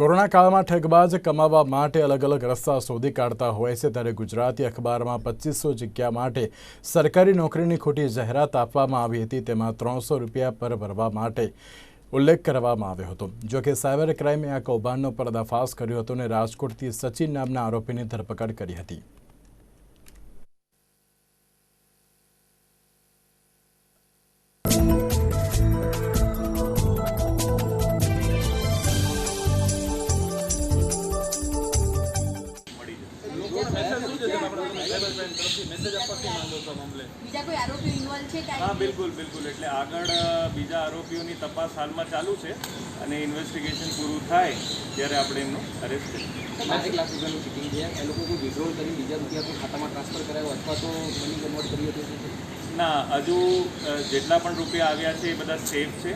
Corona કાળમાં ઠગબાજ કમાવા માટે અલગ અલગ રસ્તા શોધી કાઢતા હોય છે, ત્યારે ગુજરાતી અખબારમાં પચીસો જગ્યા માટે સરકારી નોકરીની ખોટી જાહેરાત આપવામાં આવી હતી. તેમાં ત્રણસો રૂપિયા પર ભરવા માટે ઉલ્લેખ કરવામાં આવ્યો હતો. જોકે સાયબર ક્રાઇમે આ કૌભાંડનો પર્દાફાશ કર્યો હતો અને રાજકોટથી સચિન નામના આરોપીની ધરપકડ કરી હતી. બીજા કોઈ આરોપીઓ ઇન્વોલ્વ છે હા બિલકુલ બિલકુલ. એટલે આગળ બીજા આરોપીઓની તપાસ હાલમાં ચાલુ છે અને ઇન્વેસ્ટિગેશન પૂરું થાય ત્યારે આપણે એમનું અરેસ્ટ કરીએ. પાંચેક લાખ રૂપિયાનું ચીટિંગ છે? એ લોકો કોઈ વિડ્રોલ કરી બીજા રૂપિયા કોઈ ખાતામાં ટ્રાન્સફર કરાયો અથવા તો મની કન્વર્ટ કર્યું હતું? ના હજુ જેટલા પણ રૂપિયા આવ્યા છે એ બધા સેફ છે.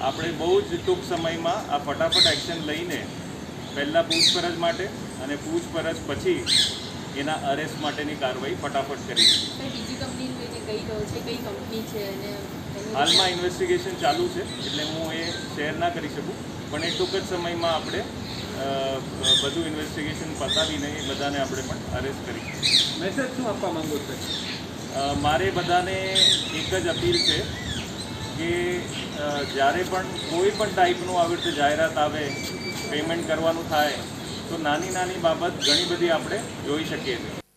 આપણે બહુ જ ટૂંક સમયમાં આ ફટાફટ એક્શન લઈને પહેલાં પૂછપરછ માટે અને પૂછપરછ પછી એના અરેસ્ટ માટેની કાર્યવાહી ફટાફટ કરી હાલમાં ઇન્વેસ્ટિગેશન ચાલુ છે એટલે હું એ શેર ના કરી શકું. પણ એ ટૂંક જ સમયમાં આપણે બધું ઇન્વેસ્ટિગેશન પતાવીને એ બધાને આપણે પણ અરેસ્ટ કરી મેસેજ શું આપવા માંગો છો? મારે બધાને એક જ અપીલ છે કે જ્યારે પણ કોઈ પણ ટાઈપનું આવી રીતે જાહેરાત આવે પેમેન્ટ કરવાનું થાય તો નાની નાની બાબત ઘણી બધી આપણે જોઈ શકીએ છીએ.